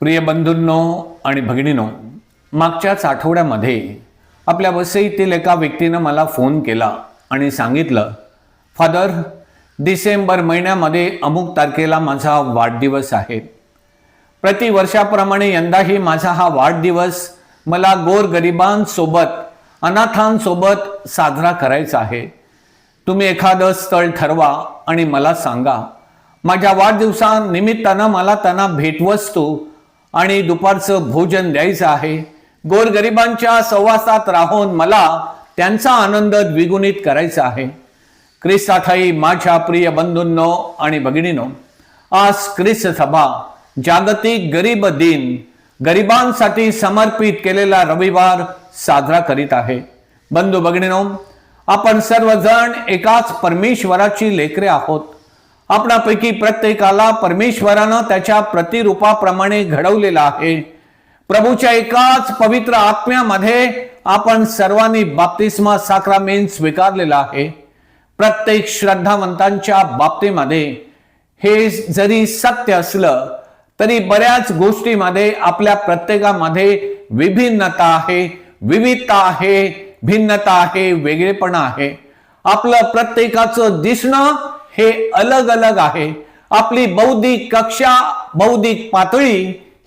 प्रिय बंधूंनो आणि भगिनीनो मागच्याच आठवड्यामध्ये आपल्या वसईतील एका व्यक्तीनं मला फोन केला आणि सांगितलं फादर डिसेंबर महिन्यामध्ये अमुक तारखेला माझा वाढदिवस आहे. प्रतिवर्षाप्रमाणे यंदाही माझा हा वाढदिवस मला गोरगरिबांसोबत अनाथांसोबत साजरा करायचा आहे. तुम्ही एखादं स्थळ ठरवा आणि मला सांगा. माझ्या वाढदिवसानिमित्तानं मला त्यांना भेटवस्तू आणि दुपारचं भोजन द्यायचं आहे. गोरगरिबांच्या सहवासात राहून मला त्यांचा आनंद द्विगुणित करायचा आहे. ख्रिस्ताठाई माझ्या प्रिय बंधूंनो आणि भगिनीनो आज ख्रिस्त सभा जागतिक गरीब दिन गरिबांसाठी समर्पित केलेला रविवार साजरा करीत आहे. बंधू भगिनीनो आपण सर्वजण एकाच परमेश्वराची लेकरे आहोत. आपणापैकी प्रत्येकाला परमेश्वरानं त्याच्या प्रतिरूपाप्रमाणे घडवलेलं आहे. प्रभूच्या एकाच पवित्र आत्म्यामध्ये आपण सर्वांनी बाप्तिस्मा साक्रामेंट स्वीकारलेला आहे. प्रत्येक श्रद्धावंतांच्या बाबतीमध्ये हे जरी सत्य असलं तरी बऱ्याच गोष्टीमध्ये आपल्या प्रत्येकामध्ये विभिन्नता आहे विविधता आहे भिन्नता आहे वेगळेपणा आहे. आपलं प्रत्येकाचं दिसणं हे अलग अलग आहे. आपली बौद्धिक कक्षा बौद्धिक पातळी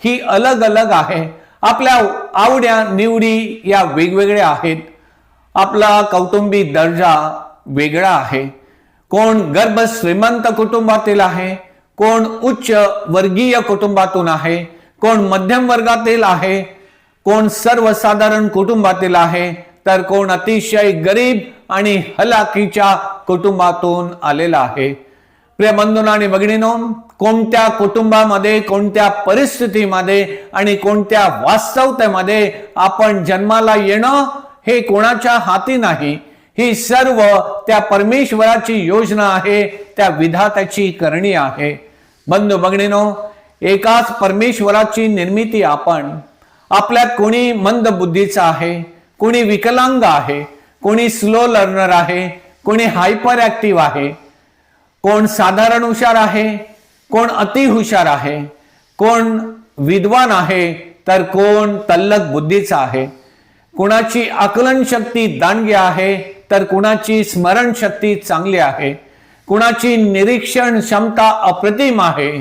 ही अलग अलग आहे. आपल्या आवड्या निवडी या वेगवेगळ्या आहेत. आपला कौटुंबिक दर्जा वेगळा आहे. कोण गर्भ श्रीमंत कुटुंबातील आहे कोण उच्च वर्गीय कुटुंबातून आहे कोण मध्यम वर्गातील आहे कोण सर्वसाधारण कुटुंबातील आहे तर कोण अतिशय गरीब आणि हलाखीच्या कुटुंबातून आलेला आहे. प्रिय बंधून आणि भगिनीनो कोणत्या कुटुंबामध्ये कोणत्या परिस्थितीमध्ये आणि कोणत्या वास्तवतेमध्ये आपण जन्माला येणं हे कोणाच्या हाती नाही ही सर्व त्या परमेश्वराची योजना आहे त्या विधात्याची करणी आहे. बंधू भगिनीनो एकाच परमेश्वराची निर्मिती आपण आपल्यात कोणी मंद बुद्धीचा आहे कोणी विकलांग आहे कोणी स्लो लर्नर आहे कोणी हायपर ॲक्टिव्ह आहे कोण साधारण हुशार आहे कोण अति हुशार आहे कोण विद्वान आहे तर कोण तल्लक बुद्धीचा आहे. कुणाची आकलन शक्ती दांडगी आहे तर कुणाची स्मरण शक्ती चांगली आहे. कुणाची निरीक्षण क्षमता अप्रतिम आहे.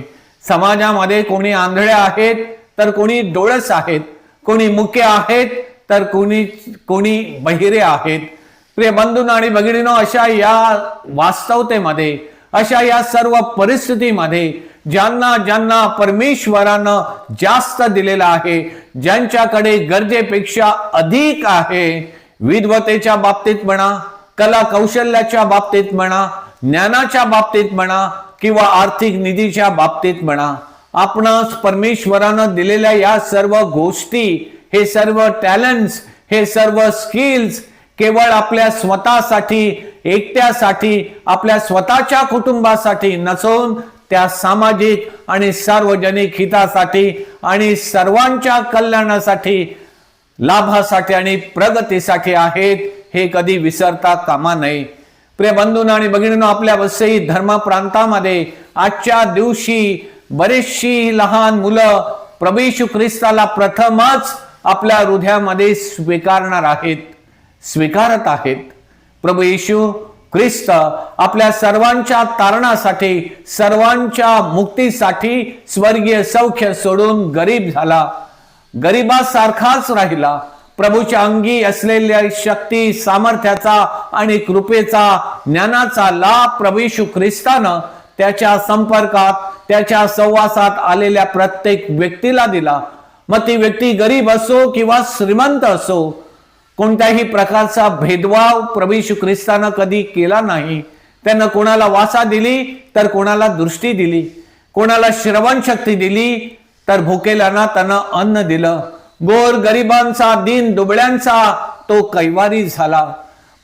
समाजामध्ये कोणी आंधळे आहेत तर कोणी डोळस आहेत कोणी मुके आहेत तर कोणी कोणी बहिरे आहेत? प्रिय बंधून आणि भगिनीनो अशा या वास्तवतेमध्ये अशा या सर्व परिस्थितीमध्ये ज्यांना ज्यांना परमेश्वरानं जास्त दिलेलं आहे ज्यांच्याकडे गरजेपेक्षा अधिक आहे विद्वतेच्या बाबतीत म्हणा कला कौशल्याच्या बाबतीत म्हणा ज्ञानाच्या बाबतीत म्हणा किंवा आर्थिक निधीच्या बाबतीत म्हणा आपणास परमेश्वरानं दिलेल्या या सर्व गोष्टी हे सर्व टॅलेंट्स हे सर्व स्किल्स केवळ आपल्या स्वतःसाठी एकट्यासाठी आपल्या स्वतःच्या कुटुंबासाठी नसून त्या सामाजिक आणि सार्वजनिक हितासाठी आणि सर्वांच्या कल्याणासाठी लाभासाठी आणि प्रगतीसाठी आहेत हे कधी विसरता कामा नये. प्रिय बंधून आणि भगिनीनो आपल्या वसई धर्म प्रांतामध्ये आजच्या दिवशी बरीचशी लहान मुलं प्रभू ख्रिस्ताला प्रथमच आपल्या हृदयामध्ये स्वीकारणार आहेत स्वीकारत आहेत. प्रभू येशू ख्रिस्त आपल्या सर्वांच्या तारणासाठी सर्वांच्या मुक्तीसाठी स्वर्गीय सौख्य सोडून गरीब झाला. गरीबासारखाच राहिला. प्रभूच्या अंगी असलेल्या शक्ती सामर्थ्याचा आणि कृपेचा ज्ञानाचा लाभ प्रभू ख्रिस्तानं त्याच्या संपर्कात त्याच्या सहवासात आलेल्या प्रत्येक व्यक्तीला दिला. मग ती व्यक्ती गरीब असो किंवा श्रीमंत असो कोणत्याही प्रकारचा भेदभाव प्रभू ख्रिस्तानं कधी केला नाही. त्यानं कोणाला वासा दिली तर कोणाला दृष्टी दिली. कोणाला श्रवण शक्ती दिली तर भुकेल्यांना त्यानं अन्न दिलं. गोर गरिबांचा दिन दुबळ्यांचा तो कैवारी झाला.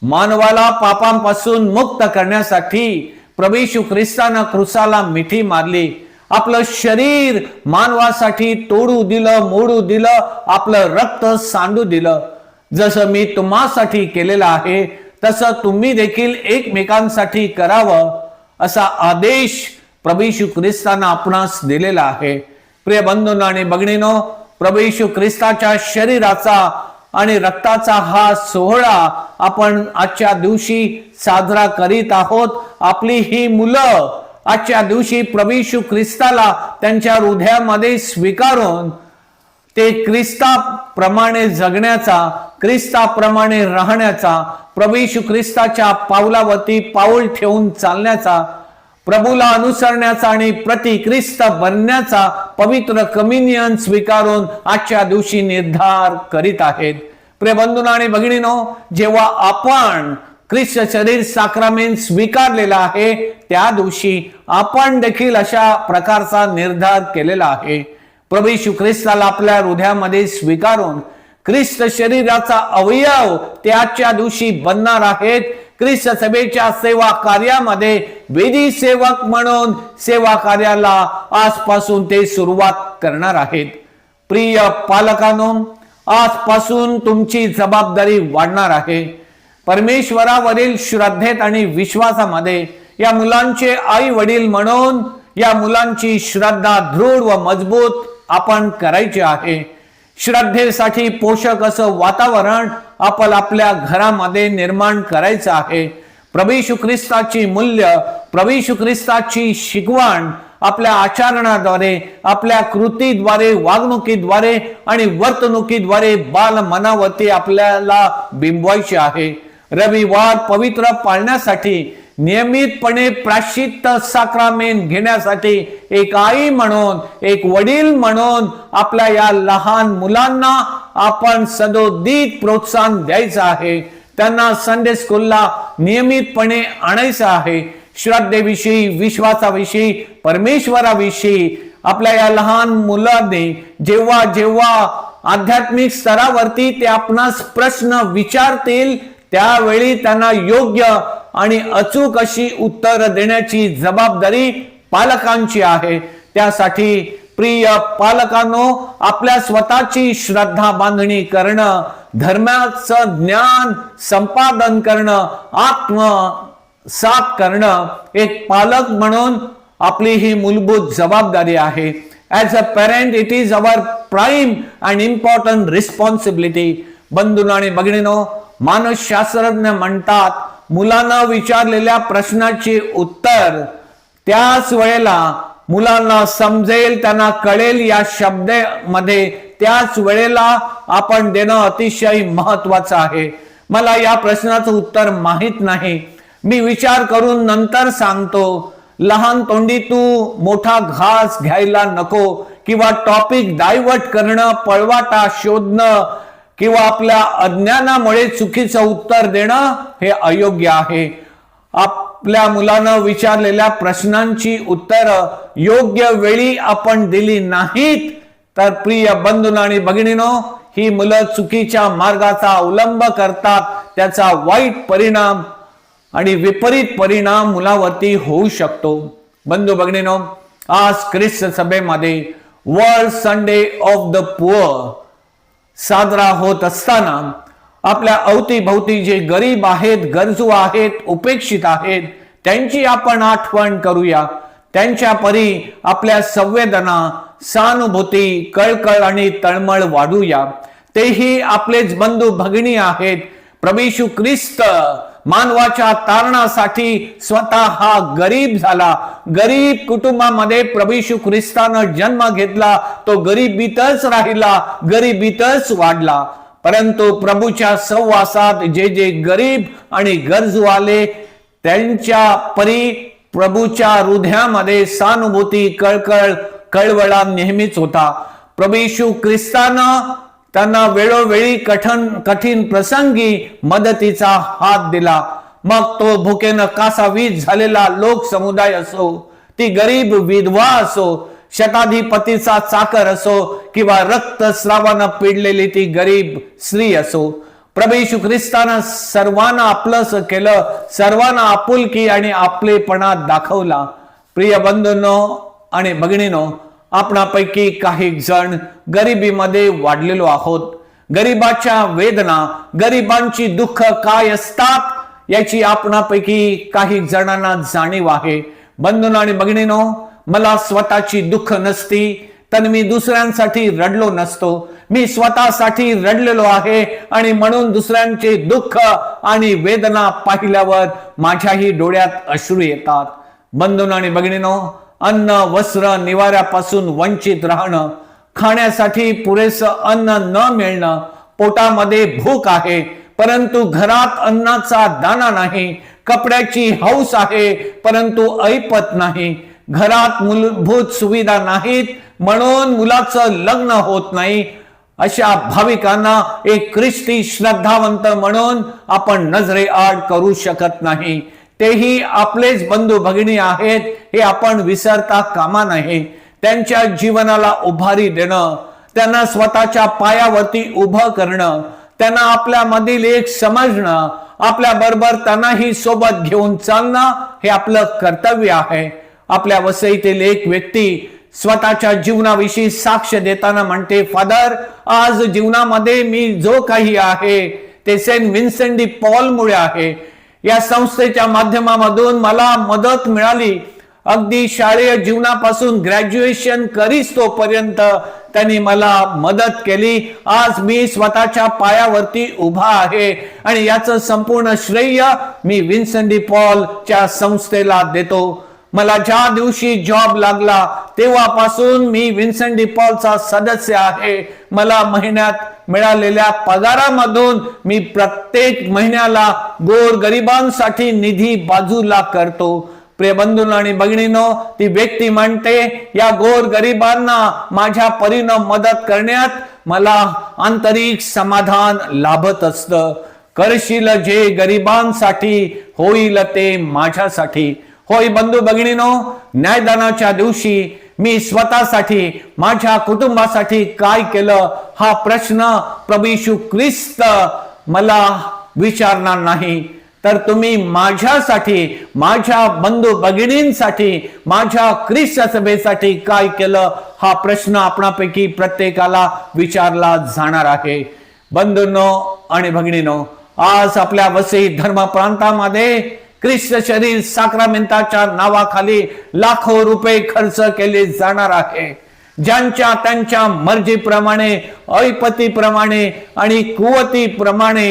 मानवाला पापांपासून मुक्त करण्यासाठी प्रभू ख्रिस्तानं क्रुसाला मिठी मारली. आपलं शरीर मानवासाठी तोडू दिलं मोडू दिलं आपलं रक्त सांडू दिलं. जसं मी तुम्हासाठी केलेलं आहे तसं तुम्ही देखील एकमेकांसाठी करावं असा आदेश प्रभू ख्रिस्तानं आपणास दिलेला आहे. प्रिय बंधून आणि बघणीनो प्रभू येशू ख्रिस्ताच्या शरीराचा आणि रक्ताचा हा सोहळा आपण आजच्या दिवशी साजरा करीत आहोत. आपली ही मुलं आजच्या दिवशी प्रभू ख्रिस्ताला त्यांच्या हृदयामध्ये स्वीकारून ते ख्रिस्ताप्रमाणे जगण्याचा ख्रिस्ताप्रमाणे राहण्याचा प्रभू ख्रिस्ताच्या पावलावरती पाऊल ठेवून चालण्याचा प्रभूला अनुसरण्याचा आणि प्रति ख्रिस्त बनण्याचा पवित्र कमिनियन स्वीकारून आजच्या दिवशी निर्धार करीत आहेत. प्रिय आणि भगिनीनो जेव्हा आपण ख्रिस्त शरीर साक्रामेंट स्वीकारलेला आहे. त्या दिवशी आपण देखील अशा प्रकारचा निर्धार केलेला आहे. प्रभू येशू ख्रिस्ताला आपल्या हृदयामध्ये स्वीकारून ख्रिस्त शरीराचा अवयव त्याच्या दिवशी बनणार आहेत. ख्रिस्त सभेच्या सेवा कार्यामध्ये वेदी सेवक म्हणून सेवा कार्याला आजपासून ते सुरुवात करणार आहेत. प्रिय पालकांनो आजपासून तुमची जबाबदारी वाढणार आहे. परमेश्वरावरील श्रद्धेत आणि विश्वासामध्ये या मुलांचे आई वडील म्हणून या मुलांची श्रद्धा दृढ व मजबूत आपण करायची आहे. श्रद्धेसाठी पोषक असं वातावरण आपण आपल्या घरामध्ये निर्माण करायचं आहे. प्रभू ख्रिस्ताची मूल्य प्रभू ख्रिस्ताची शिकवण आपल्या आचरणाद्वारे आपल्या कृतीद्वारे वागणुकीद्वारे आणि वर्तणुकीद्वारे बाल मनावरती आपल्याला बिंबवायचे आहे. रविवार पवित्र पाळण्यासाठी नियमितपणे प्राश्चित्त साक्रामेन घेण्यासाठी एक आई म्हणून एक वडील म्हणून आपल्या या लहान मुलांना आपण सदोदित प्रोत्साहन द्यायचं आहे. त्यांना संडे स्कूलला नियमितपणे आणायचं आहे. श्रद्धेविषयी विश्वासाविषयी परमेश्वराविषयी आपल्या या लहान मुलांनी जेव्हा जेव्हा आध्यात्मिक स्तरावरती ते आपणास प्रश्न विचारतील त्यावेळी त्यांना योग्य आणि अचूक अशी उत्तर देण्याची जबाबदारी पालकांची आहे. त्यासाठी प्रिय पालकांनो आपल्या स्वतःची श्रद्धा बांधणी करणं धर्माचं ज्ञान संपादन करणं आत्म साथ करणं एक पालक म्हणून आपली ही मूलभूत जबाबदारी आहे. As a parent it is our prime and important responsibility बंधून आणि भगिनीनो मानसशास्त्रज्ञ म्हणतात मुलांना विचारलेल्या प्रश्नाचे उत्तर त्याच वेळेला मुलांना समजेल त्यांना कळेल या शब्दामध्ये त्याच वेळेला आपण देणं अतिशय महत्वाचं आहे. मला या प्रश्नाचं उत्तर माहीत नाही. मी विचार करून नंतर सांगतो लहान तोंडी तू मोठा घास घ्यायला नको किंवा टॉपिक डायव्हर्ट करणं पळवाटा शोधणं किंवा आपल्या अज्ञानामुळे चुकीचं उत्तर देणं हे अयोग्य आहे. आपल्या मुलानं विचारलेल्या प्रश्नांची उत्तर योग्य वेळी आपण दिली नाहीत तर प्रिय बंधून आणि भगिनीनो ही मुलं चुकीच्या मार्गाचा अवलंब करतात त्याचा वाईट परिणाम आणि विपरीत परिणाम मुलावरती होऊ शकतो. बंधू भगिनीनो आज ख्रिस्त सभेमध्ये world Sunday of the poor साजरा होत असताना आपल्या अवतीभोवती जे गरीब आहेत गरजू आहेत उपेक्षित आहेत त्यांची आपण आठवण करूया. त्यांच्या परी आपल्या संवेदना सहानुभूती कळकळ आणि तळमळ वाढूया. तेही आपलेच बंधू भगिनी आहेत. प्रभीशू ख्रिस्त. मानवाच्या तारणासाठी स्वतः हा गरीब झाला. गरीब कुटुंबामध्ये प्रभीशू ख्रिस्तानं जन्म घेतला तो गरिबीतच राहिला गरिबीतच वाढला. परंतु प्रभूच्या सहवासात जे जे गरीब आणि गरजू आले त्यांच्या परी प्रभूच्या हृदयामध्ये सहानुभूती कळकळ कळवळा नेहमीच होता. प्रभू ख्रिस्तानं त्यांना वेळोवेळी कठीण कठीण प्रसंगी मदतीचा हात दिला. मग तो भुकेनं कासावीज झालेला लोक समुदाय असो ती गरीब विधवा असो शताधिपतीचा चाकर असो किंवा रक्तस्रावानं पिडलेली ती गरीब स्त्री असो. प्रभू ख्रिस्तानं सर्वांना आपलंस केलं सर्वांना आपुलकी आणि आपलेपणा दाखवला. प्रिय बंधूंनो आणि भगिनीनो आपणापैकी काही जण गरिबीमध्ये वाढलेलो आहोत. गरिबाच्या वेदना गरिबांची दुःख काय असतात याची आपणापैकी काही जणांना जाणीव आहे. बंधून आणि भगिनीनो मला स्वतःची दुःख नसती तर मी दुसऱ्यांसाठी रडलो नसतो. मी स्वतःसाठी रडलेलो आहे आणि म्हणून दुसऱ्यांचे दुःख आणि वेदना पाहिल्यावर माझ्याही डोळ्यात अश्रू येतात. बंधून आणि भगिनीनो अन्न वस्त्र निवाऱ्यापासून वंचित राहणं खाण्यासाठी पुरेसं अन्न न मिळणं पोटामध्ये भूक आहे परंतु घरात अन्नाचा दाना नाही कपड्याची हौस आहे परंतु ऐपत नाही घरात मूलभूत सुविधा नाहीत म्हणून मुलाचं लग्न होत नाही अशा भाविकांना एक ख्रिस्ती श्रद्धावंत म्हणून आपण नजरेआड करू शकत नाही. तेही आपलेच बंधू भगिनी आहेत हे आपण विसरता कामा नये. त्यांच्या जीवनाला उभारी देणं त्यांना स्वतःच्या पायावरती उभं करणं त्यांना आपल्या मधील एक समजणं आपल्या बरोबर त्यांनाही सोबत घेऊन चालणं हे आपलं कर्तव्य आहे. आपल्या वसईतील एक व्यक्ती स्वतःच्या जीवनाविषयी साक्ष देताना म्हणते फादर आज जीवनामध्ये मी जो काही आहे ते सेंट विन्सेंट डी पॉलमुळे आहे. या संस्थेच्या माध्यमामधून मला मदत मिळाली. अगदी शालेय जीवनापासून ग्रॅज्युएशन करीस तोपर्यंत त्यांनी मला मदत केली. आज मी स्वतःच्या पायावरती उभा आहे आणि याचं संपूर्ण श्रेय मी विन्सन डी पॉलच्या संस्थेला देतो. मला ज्या दिवशी जॉब लागला तेव्हापासून मी विन्सन डिपॉलचा सदस्य आहे. मला महिन्यात मिळालेल्या पगारामधून मी प्रत्येक महिन्याला गोर गरिबांसाठी निधी बाजूला करतो. प्रिय आणि भगिनीनो ती व्यक्ती म्हणते या गोर गरिबांना माझ्या परीनं मदत करण्यात मला आंतरिक समाधान लाभत असतं. करशील जे गरिबांसाठी होईल ते माझ्यासाठी. होय बंधू भगिनीनो न्यायदानाच्या दिवशी मी स्वतःसाठी माझ्या कुटुंबासाठी काय केलं हा प्रश्न प्रभू ख्रिस्त मला विचारणार नाही. तर तुम्ही माझ्यासाठी माझ्या बंधू भगिनींसाठी माझ्या ख्रिस्त सभेसाठी काय केलं हा प्रश्न आपणापैकी प्रत्येकाला विचारला जाणार आहे. बंधूंनो आणि भगिनीनो आज आपल्या वसई धर्म प्रांतामध्ये ख्रिस्त शरीर साक्रामेंताच्या नावाखाली लाखो रुपये खर्च केले जाणार आहे. ज्यांच्या त्यांच्या मर्जीप्रमाणे ऐपतीप्रमाणे आणि कुवतीप्रमाणे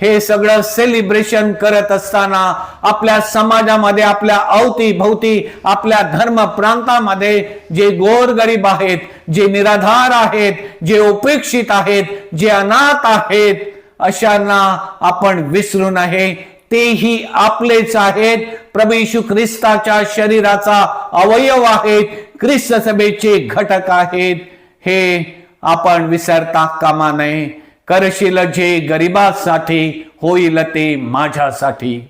हे सगळं सेलिब्रेशन करत असताना आपल्या समाजामध्ये आपल्या अवतीभोवती आपल्या धर्म प्रांतामध्ये जे गोरगरीब आहेत जे निराधार आहेत जे उपेक्षित आहेत जे अनाथ आहेत अशांना आपण विसरू नये. तेही आपलेच आहेत. प्रभू येशू ख्रिस्ताच्या शरीराचा अवयव आहेत. ख्रिस्त सभेचे घटक आहेत. हे आपण विसरता कामा नये. करशील जे गरिबासाठी होईल ते माझ्यासाठी.